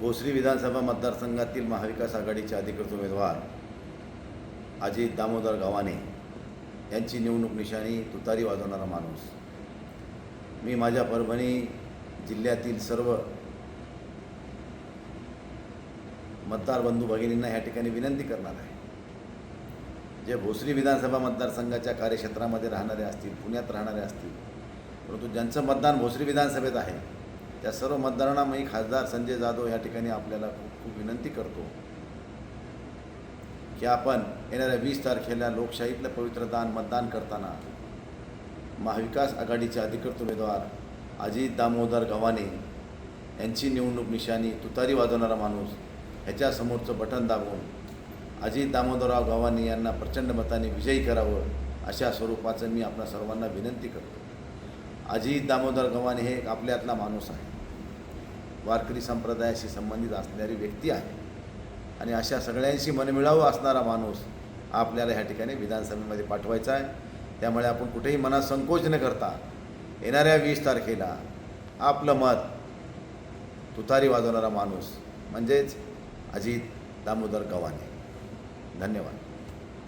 भोसरी विधानसभा मतदारसंघातील महाविकास आघाडीचे अधिकृत उमेदवार अजित दामोदर गव्हाणे यांची निवडणूक निशाणी तुतारी वाजवणारा माणूस. मी माझ्या परभणी जिल्ह्यातील सर्व मतदार बंधू भगिनींना ह्या ठिकाणी विनंती करणार आहे. जे भोसरी विधानसभा मतदारसंघाच्या कार्यक्षेत्रामध्ये राहणारे असतील पुण्यात राहणारे असतील परंतु ज्यांचं मतदान भोसरी विधानसभेत आहे त्या सर्व मतदारांना मी खासदार संजय जाधव या ठिकाणी आपल्याला खूप खूप विनंती करतो की आपण येणाऱ्या वीस तारखेला लोकशाहीतलं पवित्र दान मतदान करताना महाविकास आघाडीचे अधिकृत उमेदवार अजित दामोदर गव्हाणे यांची निवडणूक निशाणी तुतारी वाजवणारा माणूस ह्याच्यासमोरचं बटन दाबून अजित दामोदरराव गव्हाणे यांना प्रचंड मताने विजयी करावं अशा स्वरूपाचं मी आपल्या सर्वांना विनंती करतो. अजित दामोदर गव्हाणे हे एक आपल्यातला माणूस आहे. वारकरी संप्रदायाशी संबंधित असणारी व्यक्ती आहे. आणि अशा सगळ्यांशी मनमिळावं असणारा माणूस आपल्याला ह्या ठिकाणी विधानसभेमध्ये पाठवायचा आहे. त्यामुळे आपण कुठेही मनात संकोच न करता येणाऱ्या वीस तारखेला आपलं मत तुतारी वाजवणारा माणूस म्हणजेच अजित दामोदर गव्हाणे. धन्यवाद.